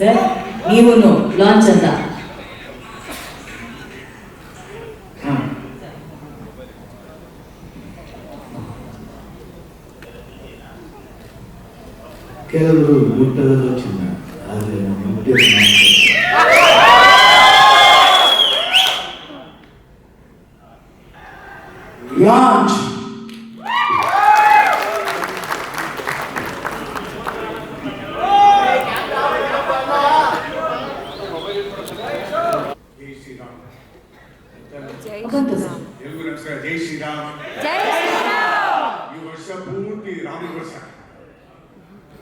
Sir ನೀವು launch ಅಂತ. ಹಾಂ. ಕೆಲವರು ಊಟದಲ್ಲೂ ಚಿನ್ನ ಆದರೆ ನಮ್ಮ ಮುಟ್ಟಿಯ ಲಾಂಚ್ ಜೈ ಶ್ರೀರಾಮ್ ಬಂತು ಸರ್ ಎಲ್ರಿಗೂ ನಮಸ್ಕಾರ ಜೈ ಶ್ರೀರಾಮ್. ಈ ವರ್ಷ ಪೂರ್ತಿ ರಾಮನ ವರ್ಷ.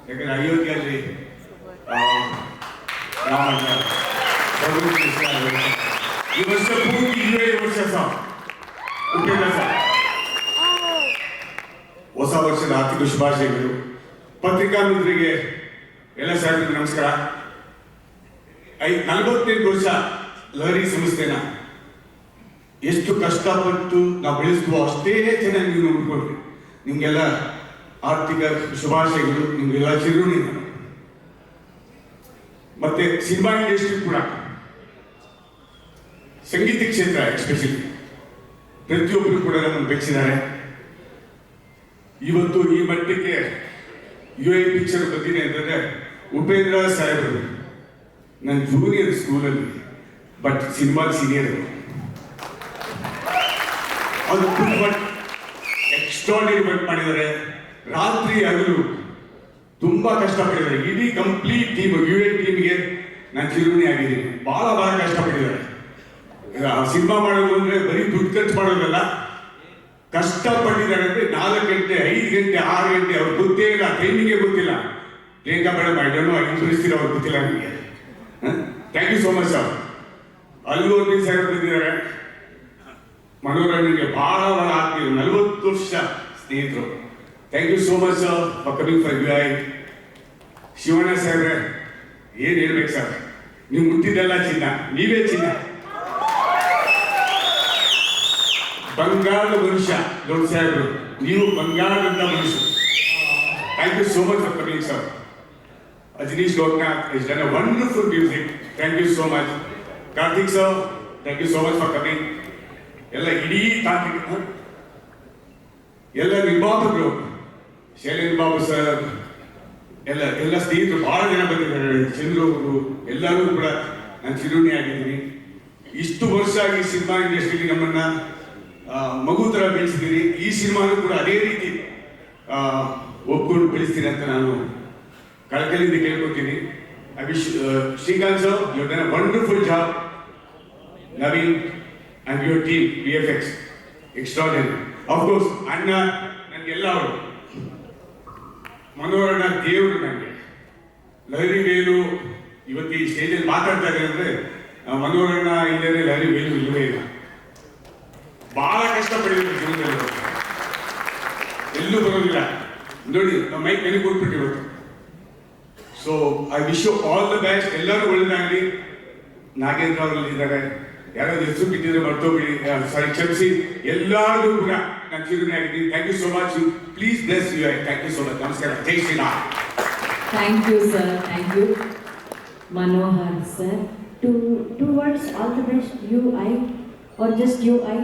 ಯಾಕಂದ್ರೆ ಅಯೋಧ್ಯೆಯಲ್ಲಿ ಆಗಿದೆ. ಈ ವರ್ಷ ಪೂರ್ತಿ ಇದೇ ವರ್ಷ ಸಹ. ಉಪೇಂದ್ರ ಸರ್ ಹೊಸ ವರ್ಷದ ಆರ್ಥಿಕ ಶುಭಾಶಯಗಳು. ಪತ್ರಿಕಾ ಮಿತ್ರರಿಗೆ ಎಲ್ಲ ಸಾಹೇಬ್ರಿಗೆ ನಮಸ್ಕಾರ. ಐ ನಲವತ್ತೆಂಟು ವರ್ಷ ಲಹರಿ ಸಂಸ್ಥೆನ ಎಷ್ಟು ಕಷ್ಟಪಟ್ಟು ನಾವು ಬೆಳೆಸುವ ಅಷ್ಟೇ ಚೆನ್ನಾಗಿ ನೀವು ನೋಡ್ಕೊಳ್ರಿ. ನಿಮಗೆಲ್ಲ ಆರ್ಥಿಕ ಶುಭಾಶಯಗಳು, ನಿಮ್ಗೆಲ್ಲ ಚಿರುಣಿ. ಮತ್ತೆ ಸಿನಿಮಾ ಇಂಡಸ್ಟ್ರಿ ಕೂಡ. ಸಂಗೀತ ಕ್ಷೇತ್ರ ಎಸ್ಪೆಷಲಿ ಪ್ರತಿಯೊಬ್ಬರು ಕೂಡ ನಮ್ಮನ್ನು ಬೆಚ್ಚಿದ್ದಾರೆ. ಇವತ್ತು ಈ ಮಟ್ಟಕ್ಕೆ ಯು ಎ ಪಿಕ್ಚರ್ ಬಂದಿದೆ ಅಂತಂದ್ರೆ ಉಪೇಂದ್ರ ಸಾಹೇಬರು. ನನ್ನ ಜೂನಿಯರ್ ಸ್ಕೂಲಲ್ಲಿ ಬಟ್ ಸಿನಿಮಾ ಸೀನಿಯರ್ ತುಂಬ ಎಕ್ಸ್ಟ್ರಾಡಿನರಿ ವರ್ಕ್ ಮಾಡಿದ್ದಾರೆ. ರಾತ್ರಿ ಹಗಲು ತುಂಬಾ ಕಷ್ಟಪಟ್ಟಿದ್ದಾರೆ. ಇಡೀ ಕಂಪ್ಲೀಟ್ ಟೀಮ್ ಯು ಎ ಟೀಮ್ಗೆ ನಾನು ಚಿರುಣಿ ಆಗಿದ್ದೀನಿ ಬಹಳ ಬಹಳ ಕಷ್ಟಪಟ್ಟಿದ್ದಾರೆ. ಸಿನಿಮಾ ಮಾಡೋದು ಅಂದ್ರೆ ಬರೀ ದುಡ್ಡು ಖರ್ಚು ಮಾಡೋದಲ್ಲ. ಕಷ್ಟಪಟ್ಟಿದ್ದಾರೆ ಅಂದ್ರೆ ನಾಲ್ಕು ಗಂಟೆ, ಐದು ಗಂಟೆ, ಆರು ಗಂಟೆ ಅವ್ರು ಗೊತ್ತೇ ಇಲ್ಲ. ಟೈಮಿಗೆ ಗೊತ್ತಿಲ್ಲ. ಪ್ರಿಯಾಂಕಾ ಮೇಡಮ್ ಐ ಡೋಂಟ್ ಅವ್ರಿಗೆ ಗೊತ್ತಿಲ್ಲ ನನಗೆ. Thank you so much sir ಅಲ್ಲೂ ಒಂದು ಸರ್ ಬಂದಿದ್ದಾರೆ ಮನೋರಂಜನೆಗೆ ಬಹಳ ಬಹಳ ಆಗ್ತೀವಿ ನಲವತ್ತು ವರ್ಷ ಸ್ನೇಹಿತರು. Thank you so much for coming for you I Shivanna ಸಾಹೇಬ್ರೆ, ಏನ್ ಹೇಳ್ಬೇಕು ಸರ್ ನೀವು ಮುಟ್ಟಿದ್ದೆಲ್ಲ ಚಿನ್ನ, ನೀವೇ ಚಿನ್ನ. ಬಂಗಾರದ ಮನುಷ್ಯ, ದೊಡ್ಡ ಸಾಹೇಬ್ರು. ನೀವು ಬಂಗಾರದಂತ ಮನುಷ್ಯ. Thank you so much for coming sir Ajaneesh Loknath is done a wonderful music thank you so much Karthik sir thank you so much for coming ಎಲ್ಲ ಇಡೀ ತಾಂತ್ರಿಕ? ಎಲ್ಲ ನಿರ್ಮಾಪಕರು ಶೈಲೇಂದ್ರ ಬಾಬು ಸರ್, ಎಲ್ಲ ಎಲ್ಲ ಸ್ನೇಹಿತರು ಬಹಳ ಜನ ಬಂದಿದ್ದಾರೆ. ಚಂದ್ರು ಅವರು ಎಲ್ಲರೂ ಕೂಡ ನಾನು ಚಿರುಣಿ ಆಗಿದ್ದೀನಿ. ಇಷ್ಟು ವರ್ಷ ಈ ಸಿನಿಮಾ ಇಂಡಸ್ಟ್ರಿಲಿ ನಮ್ಮನ್ನ ಮಗು ತರ ಬೆಳೆಸಿದ್ದೀನಿ ಈ ಸಿನಿಮಾನು ಕೂಡ ಅದೇ ರೀತಿ ಒಪ್ಕೊಂಡು ಬೆಳೆಸ್ತೀನಿ ಅಂತ ನಾನು ಕಳಕಲಿಂದ ಕೇಳ್ಕೊತೀನಿ. I Srikanth sir you a wonderful job Naveen and your team B F X extraordinary of course ಅಣ್ಣ ನನಗೆಲ್ಲ ಅವರು ಮನೋರಣ ದೇವರು ನನಗೆ ಲಹರಿ ವೇಲು ಇವತ್ತು ಈ ಸ್ಟೇಜಲ್ಲಿ ಮಾತಾಡ್ತಾ ಇದ್ದಾರೆ ಅಂದರೆ ಮನೋರಣ ಇಲ್ಲದೆ ಲಹರಿ ವೇಲು ಇಲ್ಲವೇ ಇಲ್ಲ. ಬಹಳ ಕಷ್ಟಪಟ್ಟಿದ್ರು ಜೀವನದಲ್ಲಿ. ಎಲ್ಲೂ ಬರೋದಿಲ್ಲ. ನೋಡಿ, ನಮ್ಮ ಮೈಕ್ ನನಗೆ ಕೊಟ್ಬಿಟ್ಟು ಇವತ್ತು. So I wish you all the best ಎಲ್ಲರೂ ಒಳ್ಳೇದಾಗಲಿ. ನಾಗೇಂದ್ರ ಅವರಲ್ಲಿ ಇದ್ದಾರೆ. ಯಾರಾದ್ರೂ ಹೆಸರು ಬಿಟ್ಟಿದ್ರೆ ಮರ್ತೋಗ್ಬಿಡಿ ಸಾರಿ ಕ್ಷಮಿಸಿ. ಎಲ್ಲರಿಗೂ ಕೂಡ ನಾನು ಚಿರುಣಿ ಆಗಿದ್ದೀನಿ thank you so much you please bless you thank you so much ನಮಸ್ಕಾರ. ಜೈ Shriram. Thank you sir thank you Manohar sir two two words all the best you I are just you I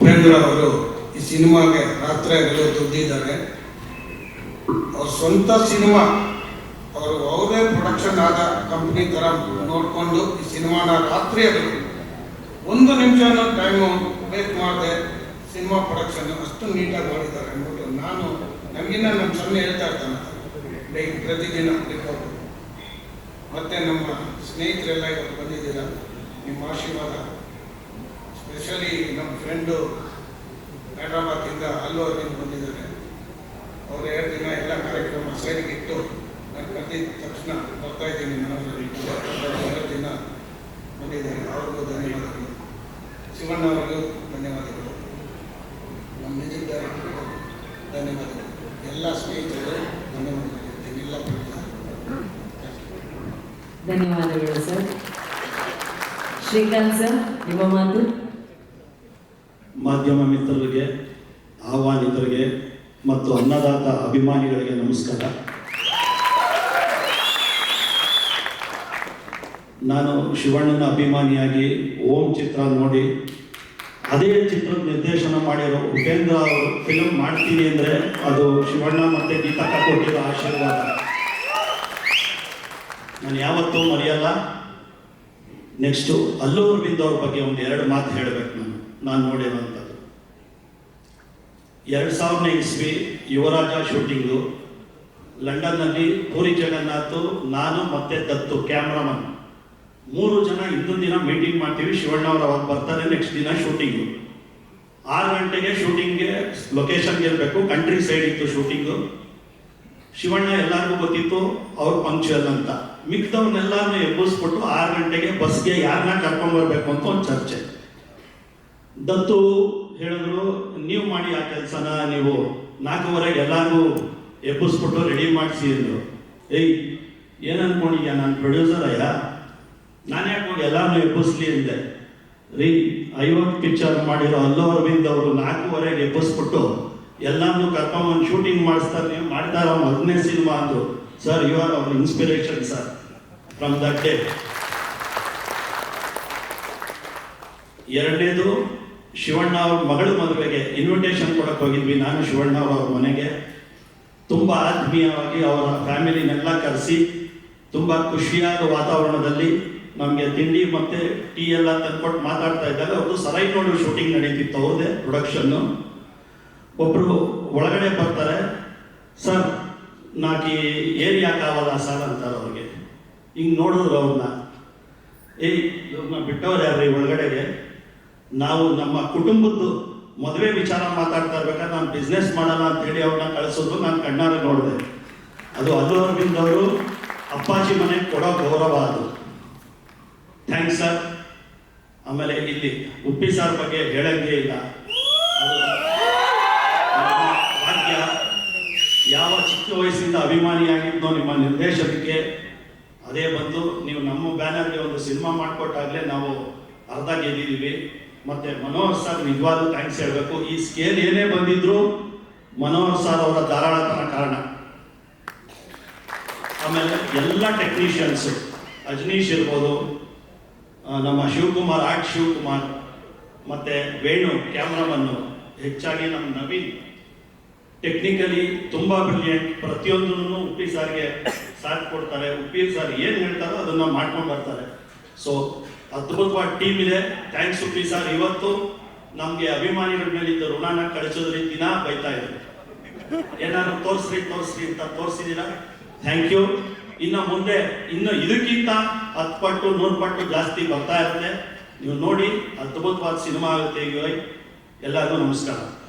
Upendra ಅವರು ಈ ಸಿನಿಮಾಗೆ ರಾತ್ರಿ ಎಲ್ಲ ದುಡ್ದಿದ್ದಾರೆ ಅವ್ರ ಸ್ವಂತ cinema ಅವರು ಅವರೇ ಪ್ರೊಡಕ್ಷನ್ ಆದ ಕಂಪ್ನಿ ಥರ ನೋಡಿಕೊಂಡು ಈ ಸಿನಿಮಾನ ರಾತ್ರಿ ಅದು ಒಂದು ನಿಮಿಷನೂ ಟೈಮು ವೇಸ್ಟ್ ಮಾಡಿದೆ ಸಿನಿಮಾ ಪ್ರೊಡಕ್ಷನ್ ಅಷ್ಟು ನೀಟಾಗಿ ಮಾಡಿದ್ದಾರೆ ಅಂದ್ಬಿಟ್ಟು ನಾನು ನಮಗಿನ್ನ ನಮ್ಮ ಸೊನ್ನೆ ಹೇಳ್ತಾ ಇರ್ತಾನೆ ಡೈಲಿ ಪ್ರತಿದಿನ ಅವರು ಮತ್ತೆ ನಮ್ಮ ಸ್ನೇಹಿತರೆಲ್ಲ ಇವತ್ತು ಬಂದಿದ್ದೀರ? ನಿಮ್ಮ ಆಶೀರ್ವಾದ ಸ್ಪೆಷಲಿ ನಮ್ಮ ಫ್ರೆಂಡು ಹೈದ್ರಾಬಾದಿಂದ ಅಲ್ಲೂ ಅರವಿಂದ್ ಬಂದಿದ್ದಾರೆ ಅವರು ಎರಡು ದಿನ ಎಲ್ಲ ಕಾರ್ಯಕ್ರಮ ಸೈಡ್ಗೆ ಇಟ್ಟು ನಾನು ಕರೆದಿದ್ದ ತಕ್ಷಣ ಇದ್ದೀನಿ ಎರಡು ದಿನ ಬಂದಿದ್ದಾರೆ ಅವ್ರಿಗೂ ಧನ್ಯವಾದಗಳು. ಶಿವಣ್ಣ ಅವರಿಗೂ ಧನ್ಯವಾದಗಳು. ನಮ್ಮ ಡೈರೆಕ್ಟರ್ಗೂ ಧನ್ಯವಾದಗಳು. ಎಲ್ಲ ಸ್ನೇಹಿತರು ಧನ್ಯವಾದಗಳು ಎಲ್ಲ ಧನ್ಯವಾದಗಳು ಸರ್. ಶ್ರೀಕಾಂತ್ ಸರ್ ನಿಮ್ಮ ಮಾತು? ಮಾಧ್ಯಮ ಮಿತ್ರರಿಗೆ ಆಹ್ವಾನಿತರಿಗೆ ಮತ್ತು ಅನ್ನದಾತ ಅಭಿಮಾನಿಗಳಿಗೆ ನಮಸ್ಕಾರ. ನಾನು ಶಿವಣ್ಣನ ಅಭಿಮಾನಿಯಾಗಿ ಓಂ ಚಿತ್ರ ನೋಡಿ, ಅದೇ ಚಿತ್ರದ ನಿರ್ದೇಶನ ಮಾಡಿರೋ ಉಪೇಂದ್ರ ಅವರು ಫಿಲಮ್ ಮಾಡ್ತೀನಿ ಅಂದರೆ ಅದು ಶಿವಣ್ಣ ಮತ್ತು ಗೀತಕ್ಕ ಕೊಟ್ಟಿರೋ ಆಶೀರ್ವಾದ. ನಾನು ಯಾವತ್ತೂ ಮರೆಯಲ್ಲ ನೆಕ್ಸ್ಟು ಅಲ್ಲೂರು ಅರವಿಂದ್ ಬಗ್ಗೆ ಒಂದು ಎರಡು ಮಾತು ಹೇಳಬೇಕು ನಾನು. ನಾನು ನೋಡಿರೋಂಥದ್ದು. ಎರಡು ಸಾವಿರದ ಇಸ್ವಿ ಯುವರಾಜ ಶೂಟಿಂಗು ಲಂಡನ್ನಲ್ಲಿ ಪೂರಿ ಜಗನ್ನಾಥ್, ನಾನು ಮತ್ತೆ ದತ್ತು ಕ್ಯಾಮ್ರಾಮನ್ ಮೂರು ಜನ ಇನ್ನೊಂದು ದಿನ ಮೀಟಿಂಗ್ ಮಾಡ್ತೀವಿ. ಶಿವಣ್ಣ ಅವ್ರು ಅವಾಗ ಬರ್ತಾರೆ ನೆಕ್ಸ್ಟ್ ದಿನ ಶೂಟಿಂಗು ಆರು ಗಂಟೆಗೆ ಶೂಟಿಂಗ್ಗೆ ಲೊಕೇಶನ್ಗೆ ಇರಬೇಕು. ಕಂಟ್ರಿ ಸೈಡ್ ಇತ್ತು ಶೂಟಿಂಗು ಶಿವಣ್ಣ ಎಲ್ಲರಿಗೂ ಗೊತ್ತಿತ್ತು, ಅವ್ರ ಪಂಕ್ಚುಯಲ್ ಅಂತ. ಮಿಕ್ದವ್ರನ್ನೆಲ್ಲರನ್ನೂ ಎಬ್ಬಿಸ್ಬಿಟ್ಟು ಆರು ಗಂಟೆಗೆ ಬಸ್ಗೆ ಯಾರನ್ನ ಕರ್ಕೊಂಡ್ಬರ್ಬೇಕು ಅಂತ ಒಂದು ಚರ್ಚೆ. ದತ್ತು ಹೇಳಿದ್ರು, ನೀವು ಮಾಡಿ ಆ ಕೆಲಸನ ನೀವು. ನಾಲ್ಕೂವರೆಗೆ ಎಲ್ಲರಿಗೂ ಎಬ್ಬಿಸ್ಬಿಟ್ಟು ರೆಡಿ ಮಾಡಿಸಿ ಅಂದರು. ಏಯ್ ಏನು ನಾನು ಪ್ರೊಡ್ಯೂಸರ್ ಅಯ್ಯ. ನಾನು ಯಾಕೆ ಹೋಗಿ ಎಲ್ಲರನ್ನೂ ಎಬ್ಬಿಸ್ಲಿ ಅಂದೆ. ರೀ, ಐವತ್ತು ಪಿಕ್ಚರ್ ಮಾಡಿರೋ ಅಲ್ಲೋ ಅರವಿಂದ್ ಅವರು ನಾಲ್ಕೂವರೆಗೆ ಎಬ್ಬಿಸ್ಬಿಟ್ಟು ಎಲ್ಲಾನು ಕರ್ಕೊಂಡ್ ಒಂದು ಶೂಟಿಂಗ್ ಮಾಡಿಸ್ತಾರೆ ನೀವು ಮಾಡ್ತಾರ ಮೊದಲನೇ ಸಿನಿಮಾ ಅಂದರು. Sir you are our inspiration sir from that day ಎರಡನೇದು, ಶಿವಣ್ಣ ಅವ್ರ ಮಗಳ ಮದುವೆಗೆ ಇನ್ವಿಟೇಷನ್ ಕೊಡಕ್ಕೆ ಹೋಗಿದ್ವಿ. ನಾನು ಶಿವಣ್ಣ ಅವ್ರ ಮನೆಗೆ. ತುಂಬ ಆತ್ಮೀಯವಾಗಿ ಅವರ ಫ್ಯಾಮಿಲಿನೆಲ್ಲ ಕರೆಸಿ, ತುಂಬ ಖುಷಿಯಾದ ವಾತಾವರಣದಲ್ಲಿ ನಮಗೆ ತಿಂಡಿ ಮತ್ತು ಟೀ ಎಲ್ಲ ತಂದ್ಕೊಟ್ಟು ಮಾತಾಡ್ತಾ ಇದ್ದಾಗ ಅವರು ಸರೈ ನೋಡಿ ಶೂಟಿಂಗ್ ನಡೀತಿತ್ತು ಅವ್ರದೇ ಪ್ರೊಡಕ್ಷನ್ನು ಒಬ್ಬರು ಒಳಗಡೆ ಬರ್ತಾರೆ, ಸರ್, ನಾಕಿ ಏರಿಯಾಕ್ಕಾಗಲ್ಲ ಸರ್? ಅಂತಾರೆ ಅವ್ರಿಗೆ. ಹಿಂಗೆ ನೋಡಿದ್ರು ಅವ್ರನ್ನ ಏಯ್ ಇವ್ರನ್ನ ಬಿಟ್ಟವ್ರು ಯಾರ್ರಿ ಒಳಗಡೆಗೆ? ನಾವು ನಮ್ಮ ಕುಟುಂಬದ್ದು ಮದುವೆ ವಿಚಾರ ಮಾತಾಡ್ತಾ ಇರ್ಬೇಕಾದ್ರೆ ನಾನು ಬಿಸ್ನೆಸ್ ಮಾಡಲ್ಲ ಅಂತ ಹೇಳಿ ಅವ್ರನ್ನ ಕಳಿಸೋದು ನಾನು ಕಣ್ಣಾರೆ ನೋಡಿದೆ. ಅದು ಅದು ಅರವಿಂದ್ ಅವರು ಅಪ್ಪಾಜಿ ಮನೆಗೆ ಕೊಡೋ ಗೌರವ ಅದು. ಥ್ಯಾಂಕ್ಸ್ ಸರ್ ಆಮೇಲೆ ಇಲ್ಲಿ ಉಪ್ಪಿ ಸಾರ್ ಬಗ್ಗೆ ಹೇಳಂಗೆ ಇಲ್ಲ. ಭಾಗ್ಯ. ಯಾವ ಚಿಕ್ಕ ವಯಸ್ಸಿಂದ ಅಭಿಮಾನಿಯಾಗಿದ್ದೋ ನಿಮ್ಮ ನಿರ್ದೇಶನಕ್ಕೆ ಅದೇ ಬಂದು ನೀವು ನಮ್ಮ ಬ್ಯಾನರ್ಗೆ ಒಂದು ಸಿನಿಮಾ ಮಾಡಿಕೊಟ್ಟಾಗಲೇ ನಾವು ಅರ್ಧ ಗೆದ್ದಿದ್ದೀವಿ. ಮತ್ತೆ ಮನೋಹರ್ ಸರ್ ನಿಜವಾಗ್ಲೂ ಥ್ಯಾಂಕ್ಸ್ ಹೇಳಬೇಕು. ಈ ಸ್ಕೇಲ್ ಏನೇ ಬಂದಿದ್ರು ಮನೋಹರ್ ಸರ್ ಅವರ ಧಾರಾಳತನ ಕಾರಣ. ಆಮೇಲೆ ಎಲ್ಲ ಟೆಕ್ನಿಷಿಯನ್ಸು ಅಜನೀಶ್ ಇರ್ಬೋದು ನಮ್ಮ ಶಿವಕುಮಾರ್ ಆರ್ಟ್ ಶಿವಕುಮಾರ್ ಮತ್ತೆ ವೇಣು, ಕ್ಯಾಮ್ರಾಮನ್ನು ಹೆಚ್ಚಾಗಿ ನಮ್ಮ ನವೀನ್ ಟೆಕ್ನಿಕಲಿ ತುಂಬಾ ಬ್ರಿಲಿಯಂಟ್ ಪ್ರತಿಯೊಂದನ್ನು ಉಪ್ಪಿ ಸಾರ್ಗೆ ಸಾಥ್ ಕೊಡ್ತಾರೆ. ಉಪ್ಪಿ ಸಾರ್ ಏನು ಹೇಳ್ತಾರೋ ಅದನ್ನ ಮಾಡ್ಕೊಂಡು ಬರ್ತಾರೆ. ಸೊ ಅದ್ಭುತವಾದ ಟೀಮ್ ಇದೆ. Thanks Uppi sir. ಇವತ್ತು ನಮಗೆ ಅಭಿಮಾನಿಗಳ ಮೇಲಿದ್ದ ಋಣನ ಕಳಿಸೋದ್ರಿ ದಿನ ಬೈತಾ ಇದ್ರು. ಏನಾದ್ರು ತೋರಿಸ್ರಿ ತೋರಿಸ್ರಿ ಅಂತ ತೋರಿಸಿದ್ದೀರಾ? ಥ್ಯಾಂಕ್ ಯು ಇನ್ನು ಮುಂದೆ, ಇನ್ನು ಇದಕ್ಕಿಂತ ಹತ್ತು ಪಟ್ಟು ನೂರು ಪಟ್ಟು ಜಾಸ್ತಿ ಬರ್ತಾ ಇರುತ್ತೆ. ನೀವು ನೋಡಿ, ಅದ್ಭುತವಾದ ಸಿನಿಮಾ ಆಗುತ್ತೆ ಎಲ್ಲರಿಗೂ ನಮಸ್ಕಾರ.